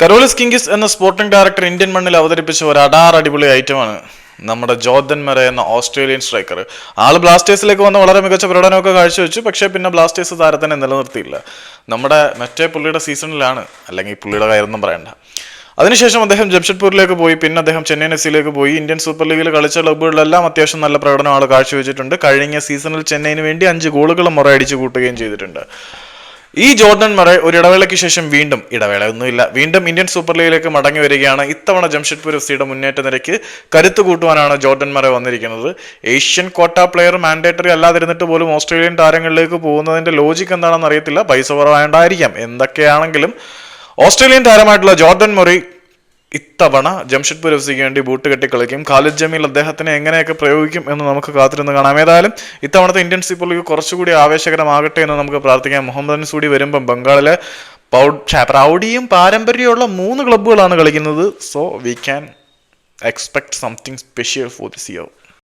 Karolis കിങ്കിസ് എന്ന sporting director Indian മണ്ണിൽ അവതരിപ്പിച്ച ഒരു അടാർ അടിപൊളി ഐറ്റമാണ് നമ്മുടെ ജോർദൻ മര എന്ന ഓസ്ട്രേലിയൻ സ്ട്രൈക്കർ ആൾ ബ്ലാസ്റ്റേഴ്സിലേക്ക് വന്ന് വളരെ മികച്ച പ്രകടനമൊക്കെ കാഴ്ചവെച്ചു പക്ഷേ പിന്നെ ബ്ലാസ്റ്റേഴ്സ് താരത്തിനെ നിലനിർത്തിയില്ല. നമ്മുടെ മറ്റേ പുള്ളിയുടെ സീസണിലാണ് അല്ലെങ്കിൽ പുള്ളിയുടെ കാര്യമൊന്നും പറയണ്ട. അതിനുശേഷം അദ്ദേഹം ജംഷഡ്പൂരിലേക്ക് പോയി പിന്നെ അദ്ദേഹം ചെന്നൈയിൻ എഫ് സിയിലേക്ക് പോയി. ഇന്ത്യൻ സൂപ്പർ ലീഗിൽ കളിച്ച ക്ലബ്ബുകളിലെല്ലാം അത്യാവശ്യം നല്ല പ്രകടനം ആൾ കാഴ്ചവെച്ചിട്ടുണ്ട്. കഴിഞ്ഞ സീസണിൽ ചെന്നൈയിന് വേണ്ടി അഞ്ച് ഗോളുകൾ മുറയടിച്ച് കൂട്ടുകയും ചെയ്തിട്ടുണ്ട്. ഈ ജോർഡൻ മറ ഒരു ഇടവേളയ്ക്ക് ശേഷം വീണ്ടും ഇടവേള ഒന്നുമില്ല. വീണ്ടും ഇന്ത്യൻ സൂപ്പർ ലീഗിലേക്ക് മടങ്ങി വരികയാണ്. ഇത്തവണ ജംഷഡ്പൂർ എഫ് സിയുടെ മുന്നേറ്റ നിരക്ക് കരുത്തു കൂട്ടുവാനാണ് ജോർഡൻ മറ വന്നിരിക്കുന്നത്. ഏഷ്യൻ ക്വാട്ട പ്ലെയർ മാൻഡേറ്ററി അല്ലാതിരുന്നിട്ട് പോലും ഓസ്ട്രേലിയൻ താരങ്ങളിലേക്ക് പോകുന്നതിന്റെ ലോജിക് എന്താണെന്ന് അറിയത്തില്ല. പൈസ കുറവായണ്ടായിരിക്കാം. എന്തൊക്കെയാണെങ്കിലും ഓസ്ട്രേലിയൻ താരമായിട്ടുള്ള ജോർഡൻ മൊറി ഇത്തവണ ജംഷഡ്പൂർ എഫ് സിക്ക് വേണ്ടി ബൂട്ട് കെട്ടി കളിക്കും. ഖാലിദ് ജമീൽ അദ്ദേഹത്തിനെ എങ്ങനെയൊക്കെ പ്രയോഗിക്കും എന്ന് നമുക്ക് കാത്തിരുന്ന് കാണാം. ഏതായാലും ഇത്തവണത്തെ ഇന്ത്യൻ സൂപ്പർ ലീഗ് കുറച്ചുകൂടി ആവേശകരമാകട്ടെ എന്ന് നമുക്ക് പ്രാർത്ഥിക്കാം. മുഹമ്മദ് അൻസൂടി വരുമ്പം ബംഗാളിലെ പ്രൗഢിയും പാരമ്പര്യമുള്ള മൂന്ന് ക്ലബ്ബുകളാണ് കളിക്കുന്നത്. So we can expect something special for this year